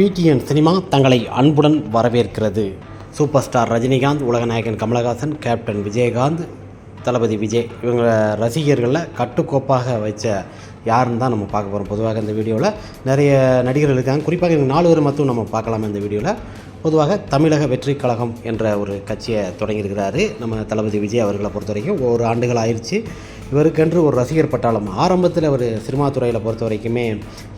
PTN cinema தங்களை அன்புடன் வரவேற்கிறது. சூப்பர் ஸ்டார் ரஜினிகாந்த் உலகநாயகன் கமலஹாசன் கேப்டன் விஜயகாந்த் தளபதி விஜய் இவங்க ரசிகர்களில் கட்டுக்கோப்பாக வச்ச யாருன்னு தான் நம்ம பார்க்க போகிறோம் பொதுவாக இந்த வீடியோவில் நிறைய நடிகர்கள் இருக்காங்க. குறிப்பாக இவங்க நாலு பேர் மட்டும் நம்ம பார்க்கலாம் இந்த வீடியோவில் பொதுவாக தமிழக வெற்றி கழகம் என்ற ஒரு கட்சியை தொடங்கியிருக்கிறாரு. நம்ம தளபதி விஜய் அவர்களை பொறுத்த வரைக்கும் ஒரு ஆண்டுகள் ஆயிடுச்சு. இவருக்கென்று ஒரு ரசிகர் பட்டாளம். ஆரம்பத்தில் அவர் சினிமா துறையில் பொறுத்த வரைக்குமே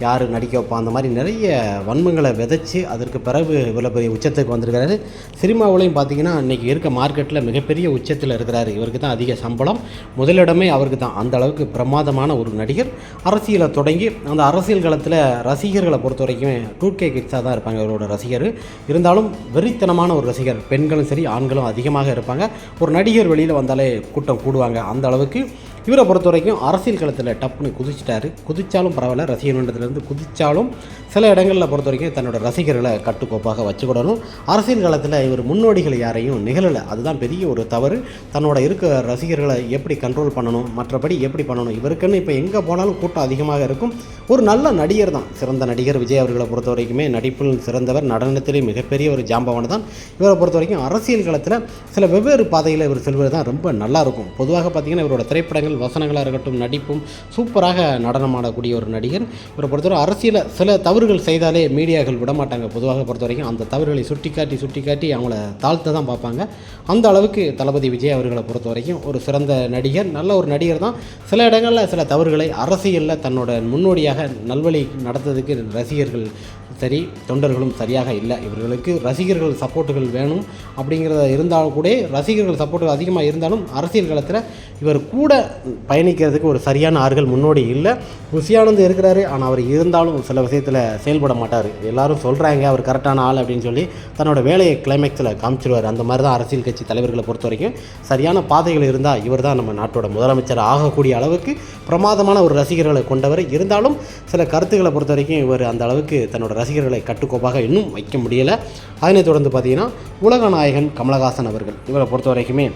யார் நடிக்க வைப்பா அந்த மாதிரி நிறைய வன்மங்களை விதைச்சி அதற்கு பிறகு இவ்வளோ பெரிய உச்சத்துக்கு வந்திருக்கிறாரு. சினிமாவிலையும் பார்த்தீங்கன்னா இன்றைக்கி இருக்க மார்க்கெட்டில் மிகப்பெரிய உச்சத்தில் இருக்கிறார். இவருக்கு தான் அதிக சம்பளம். முதலிடமே அவருக்கு தான். அந்த அளவுக்கு பிரமாதமான ஒரு நடிகர். அரசியலை தொடங்கி அந்த அரசியல் காலத்தில் ரசிகர்களை பொறுத்த வரைக்கும் டூ கே கிட்ஸாக தான் இருப்பாங்க இவரோட ரசிகர். இருந்தாலும் வெறித்தனமான ஒரு ரசிகர். பெண்களும் சரி ஆண்களும் அதிகமாக இருப்பாங்க. ஒரு நடிகர் வெளியில் வந்தாலே கூட்டம் கூடுவாங்க. அந்த அளவுக்கு இவரை பொறுத்த வரைக்கும் அரசியல் களத்தில் டப்புன்னு குதிச்சிட்டாரு. குதிச்சாலும் பரவாயில்ல ரசிகர் மன்றத்திலேருந்து குதிச்சாலும் சில இடங்களில் பொறுத்த வரைக்கும் தன்னோட ரசிகர்களை கட்டுக்கோப்பாக வச்சுக்கிடணும். அரசியல் காலத்தில் இவர் முன்னோடிகள் யாரையும் நிகழலை. அதுதான் பெரிய ஒரு தவறு. தன்னோட இருக்க ரசிகர்களை எப்படி கண்ட்ரோல் பண்ணணும்? மற்றபடி எப்படி பண்ணணும்? இவருக்குன்னு இப்போ எங்கே போனாலும் கூட்டம் அதிகமாக இருக்கும். ஒரு நல்ல நடிகர் தான். சிறந்த நடிகர் விஜய் அவர்களை பொறுத்த வரைக்குமே நடிப்பில் சிறந்தவர் நடனத்திலே மிகப்பெரிய ஒரு ஜாம்பவன் தான். இவரை பொறுத்த வரைக்கும் அரசியல் காலத்தில் சில வெவ்வேறு பாதையில் இவர் செல்வது தான் ரொம்ப நல்லாயிருக்கும் பொதுவாக பார்த்திங்கன்னா இவரோட திரைப்படங்கள் வசனங்களாக இருக்கட்டும் நடிப்பும் சூப்பராக நடனமாடக்கூடிய ஒரு நடிகர். இவரை பொறுத்தவரை அரசியலில் சில தவறு தவறுகள் செய்தாலே மீடியாக்கள் விட மாட்டாங்க பொதுவாக பொறுத்த வரைக்கும் அந்த தவறுகளை சுட்டிக்காட்டி சுட்டிக்காட்டி அவங்கள தாழ்த்த தான் பார்ப்பாங்க. அந்த அளவுக்கு தளபதி விஜய் அவர்களை பொறுத்த வரைக்கும் ஒரு சிறந்த நடிகர் நல்ல ஒரு நடிகர் தான். சில இடங்களில் சில தவறுகளை அரசியலில் தன்னோட முன்னோடியாக நல்வழி நடத்ததுக்கு ரசிகர்கள் சரி தொண்டர்களும் சரியாக இல்லை. இவர்களுக்கு ரசிகர்கள் சப்போர்ட்டுகள் வேணும் அப்படிங்கிறத இருந்தாலும் கூட ரசிகர்கள் சப்போர்ட்டுகள் அதிகமாக இருந்தாலும் அரசியல் காலத்தில் இவர் கூட பயணிக்கிறதுக்கு ஒரு சரியான ஆறுகள் முன்னோடி இல்லை. ருசியானந்து இருக்கிறாரு. ஆனால் அவர் இருந்தாலும் சில விஷயத்தில் செயல்பட மாட்டார். எல்லாரும் சொல்கிறாங்க அவர் கரெக்டான ஆள் அப்படின்னு சொல்லி தன்னோட வேலையை கிளைமேக்ஸில் காமிச்சிருவார். அந்த மாதிரி தான் அரசியல் கட்சி தலைவர்களை பொறுத்த வரைக்கும் சரியான பாதைகள் இருந்தால் இவர் தான் நம்ம நாட்டோட முதலமைச்சர் ஆகக்கூடிய அளவுக்கு பிரமாதமான ஒரு ரசிகர்களை கொண்டவர். இருந்தாலும் சில கருத்துக்களை பொறுத்த வரைக்கும் இவர் அந்த அளவுக்கு தன்னோட ரசிகர்களை கட்டுக்கோப்பாக இன்னும் வைக்க முடியலை. அதனைத் தொடர்ந்து பார்த்தீங்கன்னா உலகநாயகன் கமலஹாசன் அவர்கள். இவரை பொறுத்த வரைக்குமே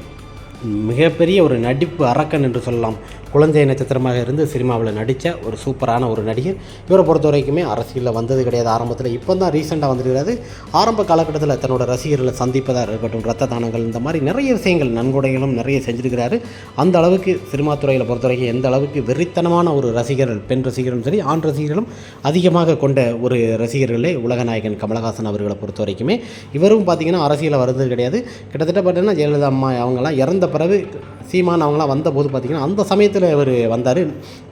மிகப்பெரிய ஒரு நடிப்பு அரக்கன் என்று சொல்லலாம். குழந்தை நட்சத்திரமாக இருந்து சினிமாவில் நடித்த ஒரு சூப்பரான ஒரு நடிகர் இவரை பொறுத்த வரைக்குமே அரசியலில் வந்தது கிடையாது. ஆரம்பத்தில் இப்போ தான் ரீசெண்டாக வந்திருக்கிறது. ஆரம்ப காலகட்டத்தில் தன்னோட ரசிகர்களை சந்திப்பதாக இருக்கட்டும் ரத்த தானங்கள் இந்த மாதிரி நிறைய விஷயங்கள் நன்கொடைகளும் நிறைய செஞ்சுருக்கிறாரு. அந்த அளவுக்கு சினிமா துறையில் பொறுத்த வரைக்கும் எந்த அளவுக்கு வெறித்தனமான ஒரு ரசிகர்கள் பெண் ரசிகர்களும் சரி ஆண் ரசிகர்களும் அதிகமாக கொண்ட ஒரு ரசிகர்களே உலகநாயகன் கமலஹாசன் அவர்களை பொறுத்த வரைக்குமே. இவரும் பார்த்தீங்கன்னா அரசியலில் வருது கிடையாது. கிட்டத்தட்ட பார்த்தீங்கன்னா ஜெயலலிதா அம்மா அவங்கெல்லாம் இறந்த பிறகு சீமான் அவங்களாம் வந்தபோது பார்த்திங்கன்னா அந்த சமயத்தில் இவர் வந்தார்.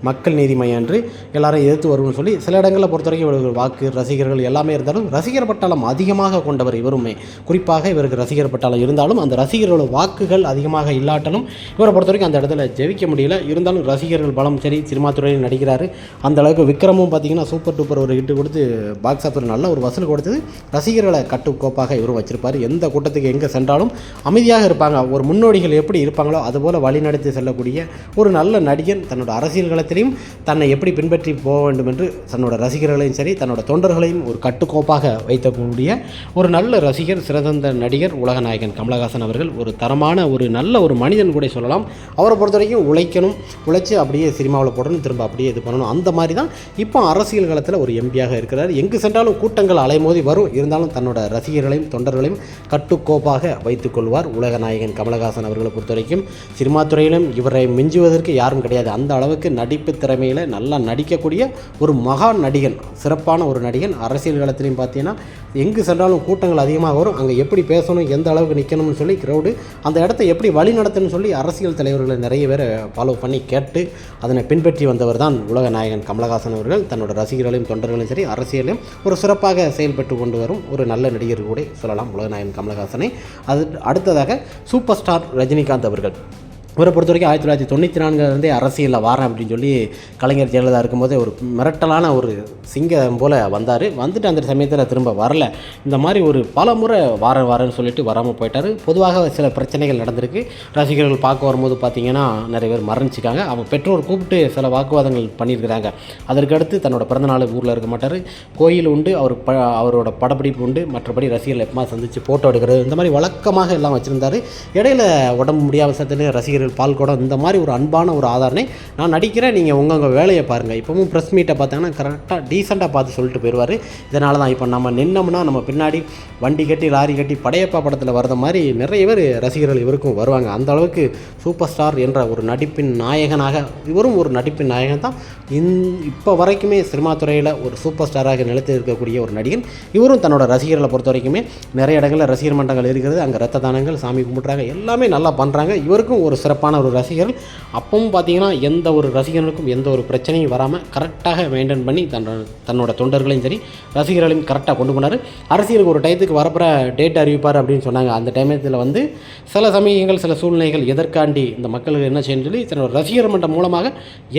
மக்கள் நீதி மையம் என்று எல்லாரும் எதிர்த்து வரும்னு சொல்லி சில இடங்களில் பொறுத்த வரைக்கும் இவருக்கு வாக்கு ரசிகர்கள் எல்லாமே இருந்தாலும் ரசிகர் பட்டாளம் அதிகமாக கொண்டவர் இவருமே. குறிப்பாக இவருக்கு ரசிகர் பட்டாளம் இருந்தாலும் அந்த ரசிகர்களோட வாக்குகள் அதிகமாக இல்லாட்டலும் இவரை பொறுத்த வரைக்கும் அந்த இடத்துல ஜெயிக்க முடியல. இருந்தாலும் ரசிகர்கள் பலம் சரி சினிமா துறையில் நடிக்கிறார். அந்த அளவுக்கு விக்ரமும் பார்த்தீங்கன்னா சூப்பர் டூப்பர் ஒரு ஹிட்டு கொடுத்து பாக்ஸ் ஆஃபீஸ் நல்ல ஒரு வசூல் கொடுத்தது. ரசிகர்களை கட்டுக்கோப்பாக இவரும் வச்சிருப்பார். எந்த கூட்டத்துக்கு எங்கே சென்றாலும் அமைதியாக இருப்பாங்க. ஒரு முன்னோடிகள் எப்படி இருப்பாங்களோ அது அதுபோல் வழிநடத்தி செல்லக்கூடிய ஒரு நல்ல நடிகன் தன்னோட அரசியல் களத்திலையும் தன்னை எப்படி பின்பற்றி போக வேண்டும் என்று தன்னோட ரசிகர்களையும் சரி தன்னோட தொண்டர்களையும் ஒரு கட்டுக்கோப்பாக வைத்தக்கூடிய ஒரு நல்ல ரசிகர் சிறந்த நடிகர் உலகநாயகன் கமலஹாசன் அவர்கள் ஒரு தரமான ஒரு நல்ல ஒரு மனிதன் கூட சொல்லலாம். அவரை பொறுத்த வரைக்கும் உழைக்கணும் உழைச்சி அப்படியே சினிமாவில் போடணும் திரும்ப அப்படியே இது பண்ணணும். அந்த மாதிரி தான் இப்போ அரசியல் காலத்தில் ஒரு எம்பியாக இருக்கிறார். எங்கு சென்றாலும் கூட்டங்கள் அலைமோதி வரும். இருந்தாலும் தன்னோட ரசிகர்களையும் தொண்டர்களையும் கட்டுக்கோப்பாக வைத்துக்கொள்வார் உலகநாயகன் கமலஹாசன் அவர்களை பொறுத்த வரைக்கும். சினிமா துறையிலும் இவரை மிஞ்சுவதற்கு யாரும் கிடையாது. அந்த அளவுக்கு நடிப்பு திறமையில் நல்லா நடிக்கக்கூடிய ஒரு மகா நடிகன் சிறப்பான ஒரு நடிகன். அரசியல் காலத்திலையும் பார்த்தீங்கன்னா எங்கு சென்றாலும் கூட்டங்கள் அதிகமாக வரும். அங்கே எப்படி பேசணும் எந்த அளவுக்கு நிற்கணும்னு சொல்லி க்ரௌடு அந்த இடத்த எப்படி வழி நடத்தணும்னு சொல்லி அரசியல் தலைவர்களை நிறைய பேரை ஃபாலோ பண்ணி கேட்டு அதனை பின்பற்றி வந்தவர் தான் உலக நாயகன் கமலஹாசன் அவர்கள். தன்னோட ரசிகர்களையும் தொண்டர்களையும் சரி அரசியலையும் ஒரு சிறப்பாக செயல்பட்டு கொண்டு வரும் ஒரு நல்ல நடிகர் கூட சொல்லலாம் உலகநாயகன் கமலஹாசனை. அது அடுத்ததாக சூப்பர் ஸ்டார் ரஜினிகாந்த் அவர்கள். இவரை பொறுத்த வரைக்கும் ஆயிரத்தி தொள்ளாயிரத்தி தொண்ணூற்றி நான்குலேருந்தே அரசியலில் வாரேன் அப்படின்னு சொல்லி கலைஞர் ஜெயலலிதா இருக்கும்போதே ஒரு மிரட்டலான ஒரு சிங்கம் போல் வந்தார். வந்துட்டு அந்த சமயத்தில் திரும்ப வரல. இந்த மாதிரி ஒரு பல முறை வார வாரன்னு சொல்லிட்டு வராமல் போயிட்டார். பொதுவாக சில பிரச்சனைகள் நடந்திருக்கு. ரசிகர்கள் பார்க்க வரும்போது பார்த்தீங்கன்னா நிறைய பேர் மரணிச்சிக்காங்க அவங்க பெற்றோர் கூப்பிட்டு சில வாக்குவாதங்கள் பண்ணியிருக்கிறாங்க. அதற்கடுத்து தன்னோட பிறந்தநாள் ஊரில் இருக்க மாட்டார். கோயில் உண்டு அவர் ப அவரோட படப்பிடிப்பு உண்டு. மற்றபடி ரசிகர்கள் எப்பமா சந்தித்து ஃபோட்டோ எடுக்கிறது. இந்த மாதிரி வழக்கமாக எல்லாம் வச்சுருந்தாரு. இடையில உடம்பு முடியாத சத்துல ரசிகர்கள் ரசிகர்கள் பால்கோடம் இந்த மாதிரி ஒரு அன்பான ஒரு ஆதாரனை நான் நடிக்கிறேன். நீங்கள் உங்கள் வேலையை பாருங்கள் இப்போவும் ப்ரெஸ் மீட்டை பார்த்தாங்கன்னா கரெக்டாக டீசெண்டாக பார்த்து சொல்லிட்டு போயிடுவார் இதனால தான் இப்போ நம்ம நின்னோம்னா நம்ம பின்னாடி வண்டி கட்டி லாரி கட்டி படையப்பா படத்தில் வர்ற மாதிரி நிறைய பேர் ரசிகர்கள் இவருக்கும் வருவாங்க. அந்த அளவுக்கு சூப்பர் ஸ்டார் என்ற ஒரு நடிப்பின் நாயகனாக இவரும் ஒரு நடிப்பின் நாயகன் தான். இந் இப்போ வரைக்குமே சினிமா துறையில் ஒரு சூப்பர் ஸ்டாராக நிலைத்து இருக்கக்கூடிய ஒரு நடிகன். இவரும் தன்னோட ரசிகர்களை பொறுத்த வரைக்குமே நிறைய இடங்களில் ரசிகர் மன்றங்கள் இருக்கிறது. அங்கே ரத்த தானங்கள் சாமி கும்பிட்றாங்க எல்லாமே நல்லா பண்ணுறாங்க இவருக்கும் ஒரு சிறப்பான ஒரு ரசிகர்கள். அப்பவும் பார்த்தீங்கன்னா எந்த ஒரு ரசிகர்களுக்கும் எந்த ஒரு பிரச்சனையும் வராமல் கரெக்டாக மெயின்டைன் பண்ணி தன் தன்னோட தொண்டர்களையும் சரி ரசிகர்களையும் கரெக்டாக கொண்டு போனார். அரசியலுக்கு ஒரு டயத்துக்கு வரப்புற டேட் அறிவிப்பார் அப்படின்னு சொன்னாங்க. அந்த டைமத்தில் வந்து சில சமயங்கள் சில சூழ்நிலைகள் எதற்காண்டி இந்த மக்களுக்கு என்ன செய்யணும்னு சொல்லி தன்னோட ரசிகர் மன்றம் மூலமாக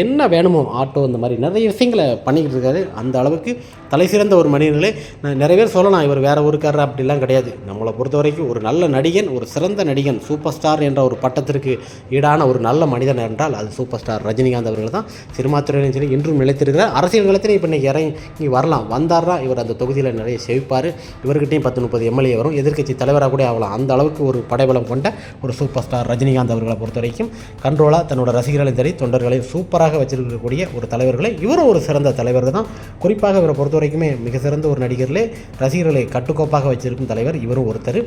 என்ன வேணுமோ ஆட்டோ இந்த மாதிரி நிறைய விஷயங்களை பண்ணிக்கிட்டு இருக்காரு. அந்த அளவுக்கு தலை சிறந்த ஒரு மனிதர்களே. நான் நிறைய பேர் சொல்லலாம் இவர் வேறு ஊருக்காரர்? அப்படிலாம் கிடையாது. நம்மளை பொறுத்த வரைக்கும் ஒரு நல்ல நடிகன் ஒரு சிறந்த நடிகன் சூப்பர் ஸ்டார் என்ற ஒரு பட்டத்திற்கு ஈடான ஒரு நல்ல மனிதன் என்றால் அது சூப்பர் ஸ்டார் ரஜினிகாந்த் அவர்கள் தான். சினிமா துறையிலும் சரி இன்றும் நிலைத்திருக்கிறார். அரசியல் களத்திலும் இப்போ இன்றைக்கி இறங்கி வரலாம். வந்தார்னா இவர் அந்த தொகுதியில் நிறைய செவிப்பார். இவர்கிட்டையும் பத்து முப்பது எம்எல்ஏ வரும். எதிர்க்கட்சி தலைவராக கூட ஆகலாம். அந்த அளவுக்கு ஒரு படைபலம் கொண்ட ஒரு சூப்பர் ஸ்டார் ரஜினிகாந்த் அவர்களை பொறுத்த வரைக்கும் கண்ட்ரோலாக தன்னோட ரசிகர்களையும் சரி தொண்டர்களையும் சூப்பராக வச்சிருக்கக்கூடிய ஒரு தலைவர்களை இவரும் ஒரு சிறந்த தலைவர் தான். குறிப்பாக இவரை பொறுத்த வரைக்குமே மிக சிறந்த ஒரு நடிகர்களே ரசிகர்களை கட்டுக்கோப்பாக வச்சிருக்கும் தலைவர் இவரும் ஒருத்தர்.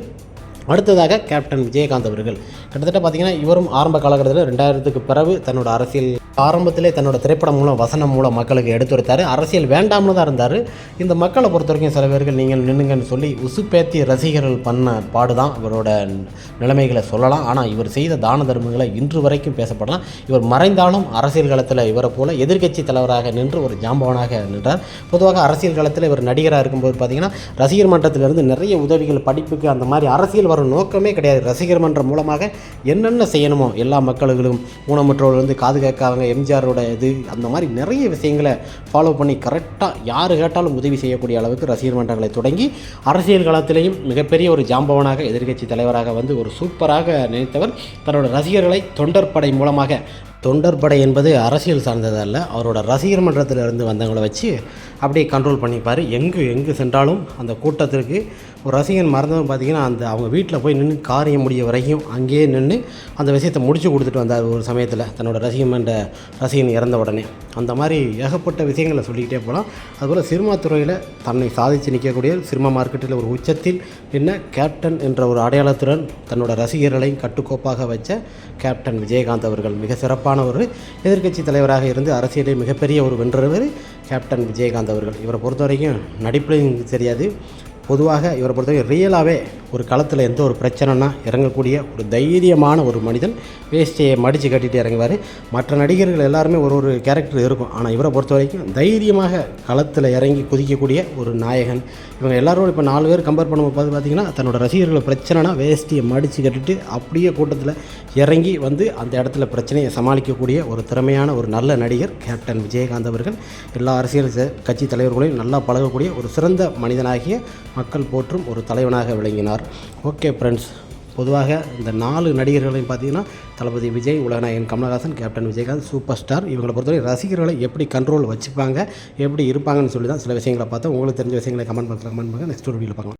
அடுத்ததாக கேப்டன் விஜயகாந்த் அவர்கள். கிட்டத்தட்ட பார்த்தீங்கன்னா இவரும் ஆரம்ப காலகட்டத்தில் ரெண்டாயிரத்துக்கு பிறகு தன்னோட அரசியல் ஆரம்பத்திலே தன்னோட திரைப்படம் மூலம் வசனம் மூலம் மக்களுக்கு எடுத்துரைத்தார். அரசியல் வேண்டாம்னு தான் இருந்தார். இந்த மக்களை பொறுத்த வரைக்கும் சில பேர்கள் நீங்கள் நின்னுங்கன்னு சொல்லி உசுப்பேத்தி ரசிகர்கள் பண்ண பாடு தான் இவரோட நிலைமைகளை சொல்லலாம். ஆனால் இவர் செய்த தான தர்மங்களை இன்று வரைக்கும் பேசப்படலாம். இவர் மறைந்தாலும் அரசியல் களத்தில் இவரை போல எதிர்க்கட்சி தலைவராக நின்று ஒரு ஜாம்பவனாக நின்றார். பொதுவாக அரசியல் களத்தில் இவர் நடிகராக இருக்கும்போது பார்த்தீங்கன்னா ரசிகர் மன்றத்திலிருந்து நிறைய உதவிகள் படிப்புக்கு அந்த மாதிரி அரசியல் வர ஒரு நோக்கமே கிடையாது. ரசிகர் மன்றம் மூலமாக என்னென்ன செய்யணுமோ எல்லா மக்களுக்கும் ஊனமுற்றோர்லேருந்து காது கேட்காதவங்க எம்ஜிஆரோட இது அந்த மாதிரி நிறைய விஷயங்களை ஃபாலோ பண்ணி கரெக்டாக யார் கேட்டாலும் உதவி செய்யக்கூடிய அளவுக்கு ரசிகர் மன்றங்களை தொடங்கி அரசியல் களத்திலேயும் மிகப்பெரிய ஒரு ஜாம்பவனாக எதிர்க்கட்சி தலைவராக வந்து ஒரு சூப்பராக நினைத்தவர். தன்னோட ரசிகர்களை தொண்டற்படை மூலமாக தொண்டர்படை என்பது அரசியல் சார்ந்ததல்ல. அவரோட ரசிகர் மன்றத்தில் இருந்து வந்தவங்களை வச்சு அப்படியே கண்ட்ரோல் பண்ணிப்பார். எங்கு எங்கு சென்றாலும் அந்த கூட்டத்திற்கு ஒரு ரசிகன் மறந்தவன் பார்த்தீங்கன்னா அந்த அவங்க வீட்டில் போய் நின்று காரியம் முடிய வரைக்கும் அங்கேயே நின்று அந்த விஷயத்தை முடிச்சு கொடுத்துட்டு வந்தார் ஒரு சமயத்தில். தன்னோட ரசிகன் என்ற ரசிகன் இறந்த உடனே. அந்த மாதிரி ஏகப்பட்ட விஷயங்களை சொல்லிக்கிட்டே போகலாம் அதுபோல் சினிமா துறையில் தன்னை சாதித்து நிற்கக்கூடிய சினிமா மார்க்கெட்டில் ஒரு உச்சத்தில் நின்ன கேப்டன் என்ற ஒரு அடையாளத்துடன் தன்னோட ரசிகர்களை கட்டுக்கோப்பாக வச்ச கேப்டன் விஜயகாந்த் அவர்கள் மிக சிறப்பாக சிறப்பான ஒரு எதிர்க்கட்சி தலைவராக இருந்து அரசியலில் மிகப்பெரிய ஒரு வென்றவர் கேப்டன் விஜயகாந்த் அவர்கள். இவரை பொறுத்த வரைக்கும் நடிப்புலையும் தெரியாது பொதுவாக இவரை பொறுத்தவரைக்கும் ரியலாகவே ஒரு களத்தில் எந்த ஒரு பிரச்சனைனா இறங்கக்கூடிய ஒரு தைரியமான ஒரு மனிதன் வேஷ்டியை மடித்து கட்டிட்டு இறங்குவார். மற்ற நடிகர்கள் எல்லாருமே ஒரு ஒரு கேரக்டர் இருக்கும். ஆனால் இவரை பொறுத்த வரைக்கும் தைரியமாக களத்தில் இறங்கி குதிக்கக்கூடிய ஒரு நாயகன். இவங்க எல்லாரோட இப்போ நாலு பேர் கம்பேர் பண்ணும்போது பார்த்தீங்கன்னா தன்னோட ரசிகர்கள் பிரச்சனைனா வேஷ்டியை மடித்து கட்டிட்டு அப்படியே கூட்டத்தில் இறங்கி வந்து அந்த இடத்துல பிரச்சனையை சமாளிக்கக்கூடிய ஒரு திறமையான ஒரு நல்ல நடிகர் கேப்டன் விஜயகாந்த் அவர்கள். எல்லா அரசியல் கட்சி தலைவர்களையும் நல்லா பழகக்கூடிய ஒரு சிறந்த மனிதனாகிய மக்கள் போற்றும் ஒரு தலைவனாக விளங்கினார். ஓகே ஃப்ரெண்ட்ஸ் பொதுவாக இந்த நாலு நடிகர்களையும் பார்த்தீங்கன்னா தளபதி விஜய் உலகநாயகன் Kamal Haasan captain Vijayakanth super star இவங்களை பொறுத்தவரை ரசிகர்களை எப்படி கண்ட்ரோல் வச்சுப்பாங்க எப்படி இருப்பாங்கன்னு சொல்லி தான் சில விஷயங்களை பார்த்தா உங்களுக்கு தெரிஞ்ச விஷயங்களை கமெண்ட் பாக்ஸில் கமெண்ட் பண்ணுங்கள் நெக்ஸ்ட் ஒரு வீடியோ பார்க்கலாம்.